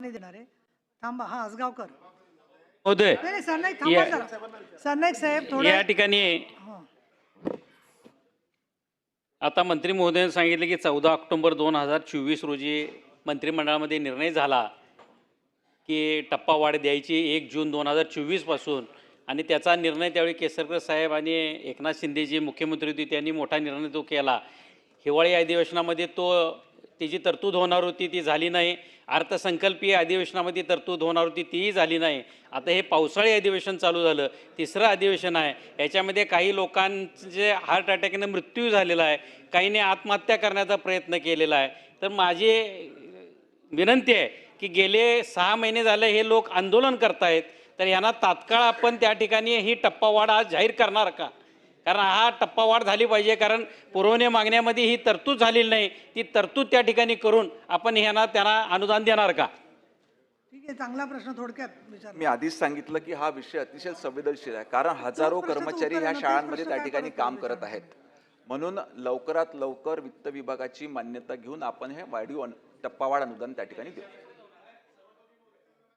नाही देणार आहे. थांबा हा आसगावकर महोदय नाही नाही सरनाईक थांबा या- जरा. सरनाईक साहेब थोडं या ठिकाणी हां. आता मंत्री महोदयांनी सांगितले की चौदा ऑक्टोबर दोन हजार चोवीस रोजी मंत्रिमंडळामध्ये निर्णय झाला की टप्पा वाढ द्यायची एक जून दोन हजार चोवीसपासून आणि त्याचा निर्णय त्यावेळी केसरकर साहेब आणि एकनाथ शिंदे जी मुख्यमंत्री होती त्यांनी मोठा निर्णय तो केला. हिवाळी अधिवेशनामध्ये तो त्याची तरतूद होणार होती ती झाली नाही. अर्थसंकल्पीय अधिवेशनामध्ये तरतूद होणार होती तीही झाली नाही. आता हे पावसाळी अधिवेशन चालू झालं तिसरं अधिवेशन आहे. याच्यामध्ये काही लोकांचे हार्ट अटॅकने मृत्यू झालेला आहे. काहीने आत्महत्या करण्याचा प्रयत्न केलेला आहे. तर माझी विनंती आहे की गेले सहा महिने झाले हे लोक आंदोलन करतायत तर यांना तात्काळ आपण त्या ठिकाणी ही टप्पावाढ आज जाहीर करणार का? कारण हा टप्पावाढ झाली पाहिजे कारण पुरवणी मागण्यामध्ये ही तरतूद झालेली नाही. ती तरतूद त्या ठिकाणी करून आपण यांना त्यांना अनुदान देणार का? ठीक आहे चांगला प्रश्न थोडक्यात विचार मी आधीच सांगितलं की हा विषय अतिशय संवेदनशील आहे कारण हजारो कर्मचारी ह्या शाळांमध्ये त्या ठिकाणी काम करत आहेत. म्हणून लवकरात लवकर वित्त विभागाची मान्यता घेऊन आपण हे वाढीव टप्पावाढ अनुदान त्या ठिकाणी देऊ.